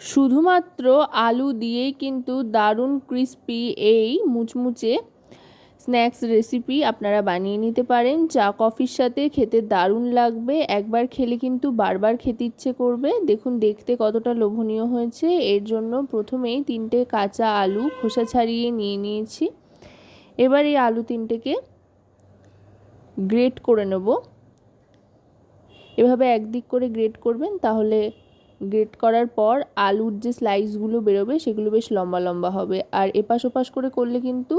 শুধুমাত্র আলু দিয়েই কিন্তু দারুণ ক্রিস্পি এই মুচমুচে স্ন্যাক্স রেসিপি আপনারা বানিয়ে নিতে পারেন। চা, কফির সাথে খেতে দারুণ লাগবে। একবার খেলে কিন্তু বারবার খেতে ইচ্ছে করবে। দেখুন, দেখতে কতটা লোভনীয় হয়েছে। এর জন্য প্রথমেই তিনটে কাঁচা আলু খোসা ছাড়িয়ে নিয়ে নিয়েছি। এবার এই আলু তিনটেকে গ্রেট করে নেব। এভাবে একদিক করে গ্রেট করবেন, তাহলে গ্রেট করার পর আলুর যে স্লাইসগুলো বেরোবে সেগুলো বেশ লম্বা লম্বা হবে। আর এপাশ ওপাশ করে করলে কিন্তু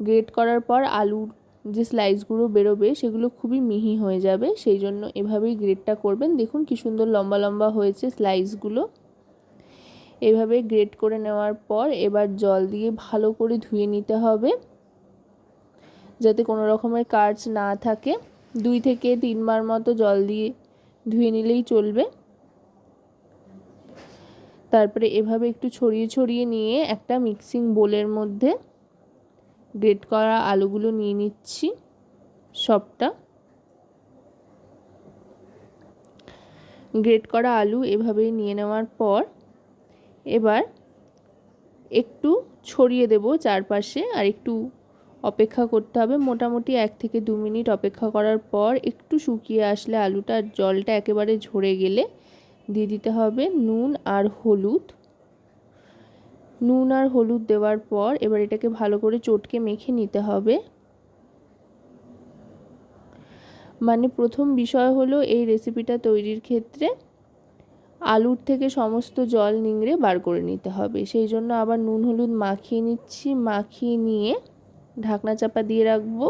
গ্রেট করার পর আলুর যে স্লাইসগুলো বেরোবে সেগুলো খুবই মিহি হয়ে যাবে। সেই জন্য এভাবেই গ্রেটটা করবেন। দেখুন কি সুন্দর লম্বা লম্বা হয়েছে স্লাইসগুলো এভাবে গ্রেট করে নেওয়ার পর এবার জল দিয়ে ভালো করে ধুয়ে নিতে হবে। যাতে কোনো রকমের কার্চ না থাকে। দুই থেকে তিনবার মতো জল দিয়ে ধুয়ে নিলেই চলবে। তারপরে এভাবে একটু ছড়িয়ে ছড়িয়ে নিয়ে একটা মিক্সিং বোলের মধ্যে গ্রেট করা আলুগুলো নিয়ে নিচ্ছি সবটা। গ্রেট করা আলু এভাবেই নিয়ে নেওয়ার পর এবার একটু ছড়িয়ে দেব চারপাশে আর একটু অপেক্ষা করতে হবে। মোটামুটি এক থেকে দু মিনিট অপেক্ষা করার পর একটু শুকিয়ে আসলে আলুটার জলটা একেবারে ঝরে গেলে দিয়ে দিতে হবে নুন আর হলুদ। নুন আর হলুদ দেওয়ার পর এবার এটাকে ভালো করে চটকে মেখে নিতে হবে। মানে প্রথম বিষয় হলো এই রেসিপিটা তৈরির ক্ষেত্রে আলুর থেকে সমস্ত জল নিংড়ে বার করে নিতে হবে। সেই জন্য আবার নুন হলুদ মাখিয়ে নিচ্ছি। মাখিয়ে নিয়ে ঢাকনা চাপা দিয়ে রাখব।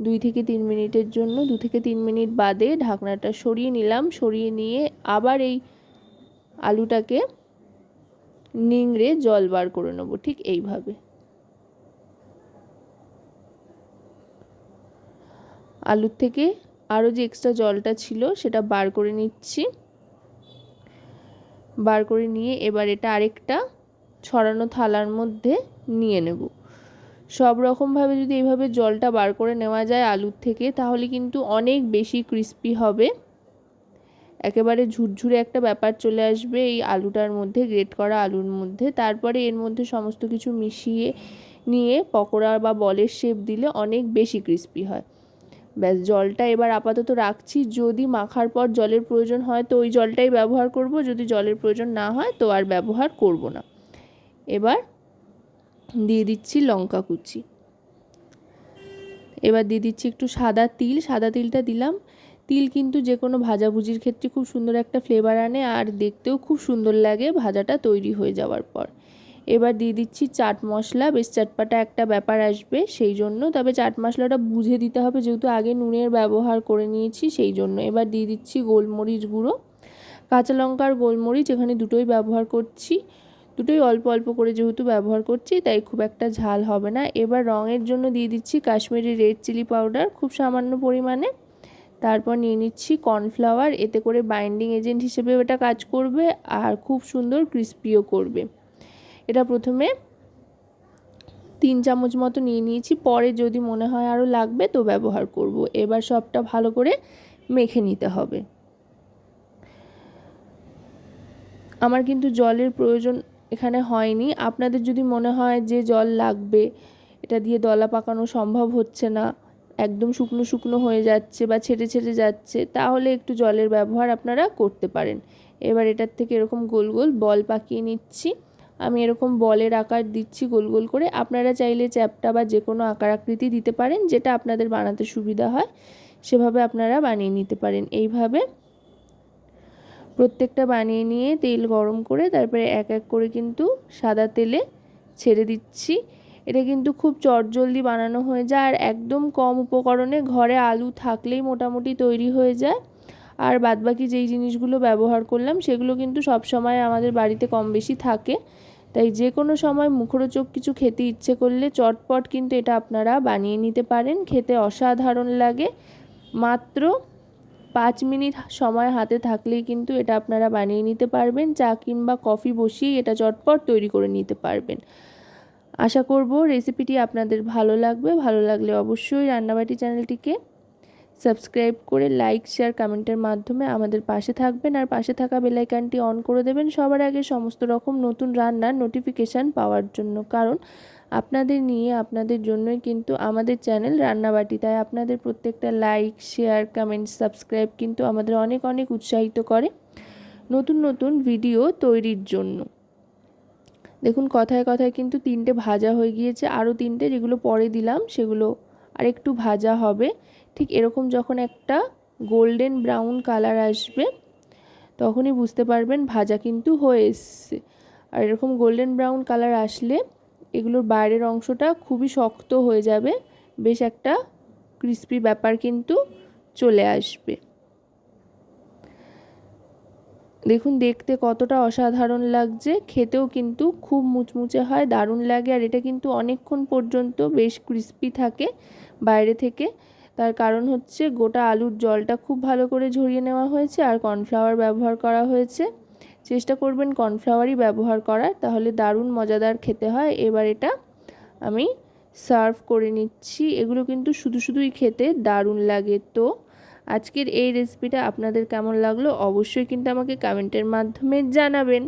দুই থেকে তিন মিনিটের জন্য, দু থেকে তিন মিনিট বাদে ঢাকনাটা সরিয়ে নিলাম। সরিয়ে নিয়ে আবার এই আলুটাকে নিংড়ে জল বার করে নেব, ঠিক এইভাবে। আলুর থেকে আরও যে এক্সট্রা জলটা ছিল সেটা বার করে নিচ্ছি। বার করে নিয়ে এবার এটা আরেকটা ছড়ানো থালার মধ্যে নিয়ে নেব। সব রকমভাবে যদি এইভাবে জলটা বার করে নেওয়া যায় আলুর থেকে, তাহলে কিন্তু অনেক বেশি ক্রিস্পি হবে। একেবারে ঝুরঝুরে একটা ব্যাপার চলে আসবে এই আলুটার মধ্যে গ্রেট করা আলুর মধ্যে। তারপরে এর মধ্যে সমস্ত কিছু মিশিয়ে নিয়ে পকোড়া বা বলের শেপ দিলে অনেক বেশি ক্রিস্পি হয়। ব্যাস, জলটা এবার আপাতত রাখছি। যদি মাখার পর জলের প্রয়োজন হয়, তো ওই জলটাই ব্যবহার করব। যদি জলের প্রয়োজন না হয়, তো আর ব্যবহার করব না। এবার দিয়ে দিচ্ছি লঙ্কা কুচি। এবার দিয়ে দিচ্ছি একটু সাদা তিল, সাদা তিলটা দিলাম। তিল কিন্তু যে কোনো ভাজাভুজির ক্ষেত্রে খুব সুন্দর একটা ফ্লেভার আনে আর দেখতেও খুব সুন্দর লাগে ভাজাটা তৈরি হয়ে যাওয়ার পর। এবার দিয়ে দিচ্ছি চাট মশলা, বেশ চাটপাটা একটা ব্যাপার আসবে সেই জন্য, তবে চাট মশলাটা বুঝে দিতে হবে যেহেতু আগে নুনের ব্যবহার করে নিয়েছি সেই জন্য। এবার দিয়ে দিচ্ছি গোলমরিচ গুঁড়ো। কাঁচা লঙ্কার গোলমরিচ এখানে দুটোই ব্যবহার করছি। দুটোই অল্প অল্প করে যেহেতু ব্যবহার করছি, তাই খুব একটা ঝাল হবে না। এবার রঙের জন্য দিয়ে দিচ্ছি কাশ্মীরি রেড চিলি পাউডার খুব সামান্য পরিমাণে। তারপর নিয়ে নিচ্ছি কর্নফ্লাওয়ার, এতে করে বাইন্ডিং এজেন্ট হিসেবে এটা কাজ করবে আর খুব সুন্দর ক্রিস্পিও করবে। এটা প্রথমে তিন চামচ মতো নিয়ে নিয়েছি, পরে যদি মনে হয় আরও লাগবে তো ব্যবহার করব। এবার সবটা ভালো করে মেখে নিতে হবে। আমার কিন্তু জলের প্রয়োজন এখানে হয়নি। আপনাদের যদি মনে হয় যে জল লাগবে, এটা দিয়ে দলা পাকানো সম্ভব হচ্ছে না, একদম শুকনো শুকনো হয়ে যাচ্ছে বা ছেটে ছেটে যাচ্ছে, তাহলে একটু জলের ব্যবহার আপনারা করতে পারেন। এবার এটার থেকে এরকম গোল গোল বল পাকিয়ে নিচ্ছি। আমি এরকম বলের আকার দিচ্ছি গোল গোল করে। আপনারা চাইলে চ্যাপটা বা যে কোনো আকার আকৃতি দিতে পারেন, যেটা আপনাদের বানাতে সুবিধা হয়, সেভাবে আপনারা বানিয়ে নিতে পারেন। এইভাবে প্রত্যেকটা বানিয়ে নিয়ে তেল গরম করে তারপরে এক এক করে কিন্তু সাদা তেলে ছেড়ে দিচ্ছি। এটা কিন্তু খুব চটজলদি বানানো হয়ে যায় আর একদম কম উপকরণে ঘরে আলু থাকলেই মোটামুটি তৈরি হয়ে যায়। আর বাদবাকি যেই জিনিসগুলো ব্যবহার করলাম সেগুলো কিন্তু সব সময় আমাদের বাড়িতে কম বেশি থাকে। তাই যে কোনো সময় মুখরোচক কিছু খেতে ইচ্ছে করলে চটপট কিন্তু এটা আপনারা বানিয়ে নিতে পারেন। খেতে অসাধারণ লাগে। মাত্র পাঁচ মিনিট সময় হাতে থাকলেই কিন্তু এটা আপনারা বানিয়ে নিতে পারবেন। চা কিংবা কফি বসিয়ে এটা চটপট তৈরি করে নিতে পারবেন। আশা করব রেসিপিটি আপনাদের ভালো লাগবে। ভালো লাগলে অবশ্যই রান্নাবাটি চ্যানেলটিকে সাবস্ক্রাইব করে লাইক, শেয়ার, কমেন্টের মাধ্যমে আমাদের পাশে থাকবেন। আর পাশে থাকা বেলাইকানটি অন করে দেবেন। সবার আগে সমস্ত রকম নতুন রান্নার নোটিফিকেশান পাওয়ার জন্য। কারণ আপনাদের নিয়ে, আপনাদের জন্যই কিন্তু আমাদের চ্যানেল রান্নাবাটি। তাই আপনাদের প্রত্যেকটা লাইক শেয়ার কমেন্ট সাবস্ক্রাইব কিন্তু আমাদের অনেক অনেক উৎসাহিত করে নতুন নতুন ভিডিও তৈরির জন্য। দেখুন, কথায় কথায় কিন্তু তিনটে ভাজা হয়ে গিয়েছে। আরও তিনটে যেগুলো পরে দিলাম, সেগুলো আরেকটু ভাজা হবে। ঠিক এরকম যখন একটা গোল্ডেন ব্রাউন কালার আসবে, তখনই বুঝতে পারবেন ভাজা কিন্তু হয়ে এসছে। আর এরকম গোল্ডেন ব্রাউন কালার আসলে এগুলোর বাইরের অংশটা খুবই শক্ত হয়ে যাবে। বেশ একটা ক্রিস্পি ব্যাপার কিন্তু চলে আসবে। দেখুন, দেখতে কতটা অসাধারণ লাগছে। খেতেও কিন্তু খুব মুচমুচে হয়, দারুণ লাগে, আর এটা কিন্তু অনেকক্ষণ পর্যন্ত বেশ ক্রিস্পি থাকে বাইরে থেকে। তার কারণ হচ্ছে গোটা আলুর জলটা খুব ভালো করে ঝরিয়ে নেওয়া হয়েছে, আর কর্নফ্লাওয়ার ব্যবহার করা হয়েছে। চেষ্টা করবেন কর্নফ্লাওয়ারই ব্যবহার করার, তাহলে দারুণ মজাদার খেতে হয়। এবার এটা আমি সার্ভ করে নিচ্ছি। এগুলো কিন্তু শুধু শুধুই খেতে দারুণ লাগে তো। আজকের এই রেসিপিটা আপনাদের কেমন লাগল অবশ্যই কিন্তু আমাকে কমেন্টের মাধ্যমে জানাবেন।